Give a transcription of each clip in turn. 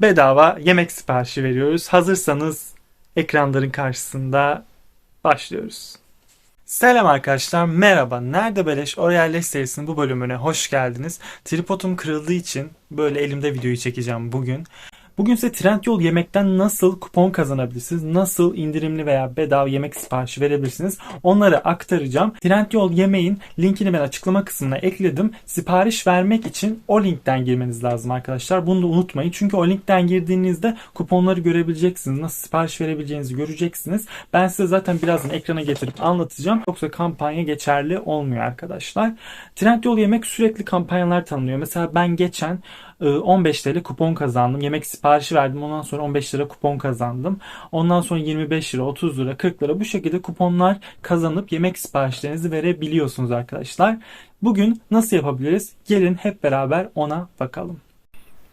bedava yemek siparişi veriyoruz. Hazırsanız ekranların karşısında başlıyoruz. Selam arkadaşlar, merhaba. Nerede Beleş Orayales serisinin bu bölümüne hoş geldiniz. Tripodum kırıldığı için böyle elimde videoyu çekeceğim bugün. Bugün size Trendyol yemekten nasıl kupon kazanabilirsiniz, nasıl indirimli veya bedava yemek siparişi verebilirsiniz onları aktaracağım. Trendyol yemeğin linkini ben açıklama kısmına ekledim. Sipariş vermek için o linkten girmeniz lazım arkadaşlar. Bunu da unutmayın. Çünkü o linkten girdiğinizde kuponları görebileceksiniz. Nasıl sipariş verebileceğinizi göreceksiniz. Ben size zaten birazdan ekrana getirip anlatacağım. Yoksa kampanya geçerli olmuyor arkadaşlar. Trendyol yemek sürekli kampanyalar tanımlıyor. Mesela ben geçen 15 TL kupon kazandım. Yemek siparişi verdim. Ondan sonra 15 lira kupon kazandım. Ondan sonra 25 lira, 30 lira, 40 lira bu şekilde kuponlar kazanıp yemek siparişlerinizi verebiliyorsunuz arkadaşlar. Bugün nasıl yapabiliriz? Gelin hep beraber ona bakalım.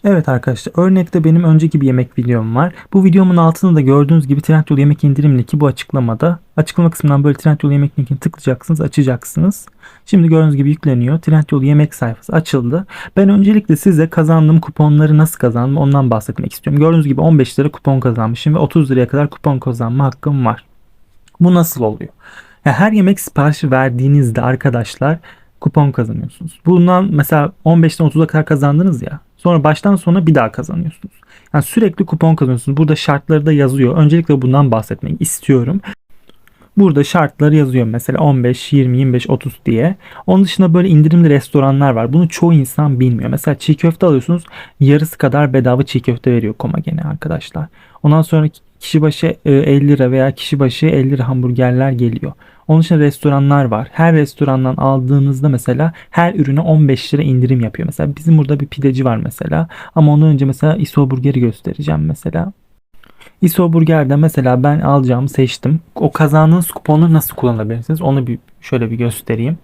Evet arkadaşlar örnekte benim önceki bir yemek videom var. Bu videomun altında da gördüğünüz gibi Trendyol yemek indirim linki bu açıklamada. Açıklama kısmından böyle Trendyol yemek linkini tıklayacaksınız açacaksınız. Şimdi gördüğünüz gibi yükleniyor. Trendyol yemek sayfası açıldı. Ben öncelikle size kazandığım kuponları nasıl kazandım ondan bahsetmek istiyorum. Gördüğünüz gibi 15 lira kupon kazanmışım ve 30 liraya kadar kupon kazanma hakkım var. Bu nasıl oluyor? Her yemek siparişi verdiğinizde arkadaşlar kupon kazanıyorsunuz. Bundan mesela 15'ten 30'a kadar kazandınız ya. Sonra baştan sona bir daha kazanıyorsunuz. Yani sürekli kupon kazanıyorsunuz. Burada şartları da yazıyor. Öncelikle bundan bahsetmek istiyorum. Burada şartları yazıyor mesela 15, 20, 25, 30 diye. Onun dışında böyle indirimli restoranlar var. Bunu çoğu insan bilmiyor. Mesela çiğ köfte alıyorsunuz yarısı kadar bedava çiğ köfte veriyor Koma gene arkadaşlar. Ondan sonra kişi başı 50 lira veya kişi başı 50 lira hamburgerler geliyor. Onun için restoranlar var. Her restorandan aldığınızda mesela her ürüne 15 lira indirim yapıyor. Mesela bizim burada bir pideci var mesela. Ama ondan önce mesela ISO burgeri göstereceğim mesela. ISO burgerde mesela ben alacağımı seçtim. O kazandığınız kuponu nasıl kullanabilirsiniz? Onu bir şöyle bir göstereyim.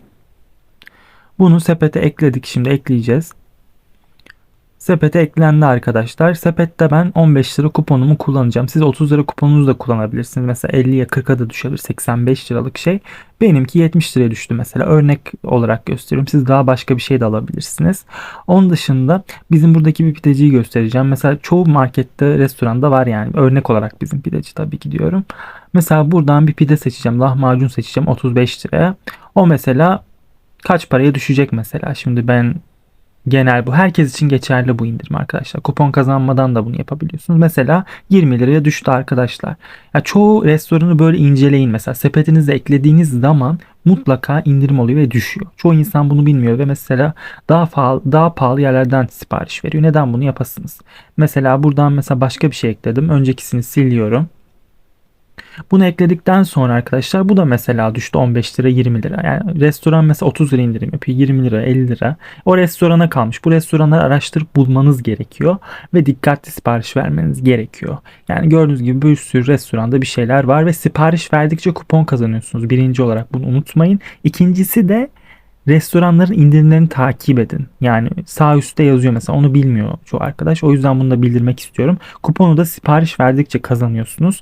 Bunu sepete ekledik. Şimdi ekleyeceğiz. Sepete eklendi arkadaşlar. Sepette ben 15 lira kuponumu kullanacağım. Siz 30 lira kuponunuzu da kullanabilirsiniz. Mesela 50'ye 40'a da düşebilir. 85 liralık şey. Benimki 70 liraya düştü mesela. Örnek olarak gösteriyorum. Siz daha başka bir şey de alabilirsiniz. Onun dışında bizim buradaki bir pideciyi göstereceğim. Mesela çoğu markette, restoranda var yani. Örnek olarak bizim pideci tabii ki diyorum. Mesela buradan bir pide seçeceğim. Lahmacun seçeceğim 35 liraya. O mesela kaç paraya düşecek mesela? Şimdi ben Genel bu. Herkes için geçerli bu indirim arkadaşlar. Kupon kazanmadan da bunu yapabiliyorsunuz. Mesela 20 liraya düştü arkadaşlar. Ya çoğu restoranı böyle inceleyin. Mesela sepetinize eklediğiniz zaman mutlaka indirim oluyor ve düşüyor. Çoğu insan bunu bilmiyor ve mesela daha pahalı, daha pahalı yerlerden sipariş veriyor. Neden bunu yapasınız? Mesela buradan mesela başka bir şey ekledim. Öncekisini siliyorum. Bunu ekledikten sonra arkadaşlar bu da mesela düştü 15 lira 20 lira. Yani restoran mesela 30 lira indirim yapıyor 20 lira 50 lira. O restorana kalmış. Bu restoranları araştırıp bulmanız gerekiyor ve dikkatli sipariş vermeniz gerekiyor. Yani gördüğünüz gibi bir sürü restoranda bir şeyler var ve sipariş verdikçe kupon kazanıyorsunuz. Birinci olarak bunu unutmayın. İkincisi de restoranların indirimlerini takip edin. Yani sağ üstte yazıyor mesela onu bilmiyor çoğu arkadaş. O yüzden bunu da bildirmek istiyorum. Kuponu da sipariş verdikçe kazanıyorsunuz.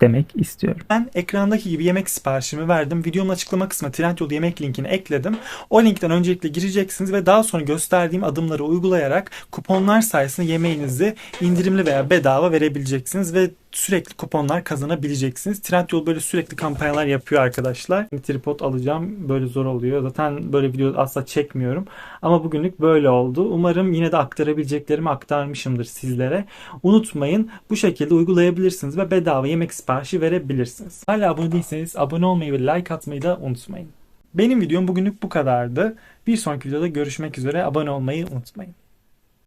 demek istiyorum. Ben ekrandaki gibi yemek siparişimi verdim. Videomun açıklama kısmına Trendyol yemek linkini ekledim. O linkten öncelikle gireceksiniz ve daha sonra gösterdiğim adımları uygulayarak kuponlar sayesinde yemeğinizi indirimli veya bedava verebileceksiniz ve sürekli kuponlar kazanabileceksiniz. Trendyol böyle sürekli kampanyalar yapıyor arkadaşlar. Tripod alacağım böyle zor oluyor. Zaten böyle video asla çekmiyorum. Ama bugünlük böyle oldu. Umarım yine de aktarabileceklerimi aktarmışımdır sizlere. Unutmayın bu şekilde uygulayabilirsiniz ve bedava yemek siparişi verebilirsiniz. Hala abone değilseniz abone olmayı ve like atmayı da unutmayın. Benim videom bugünlük bu kadardı. Bir sonraki videoda görüşmek üzere. Abone olmayı unutmayın.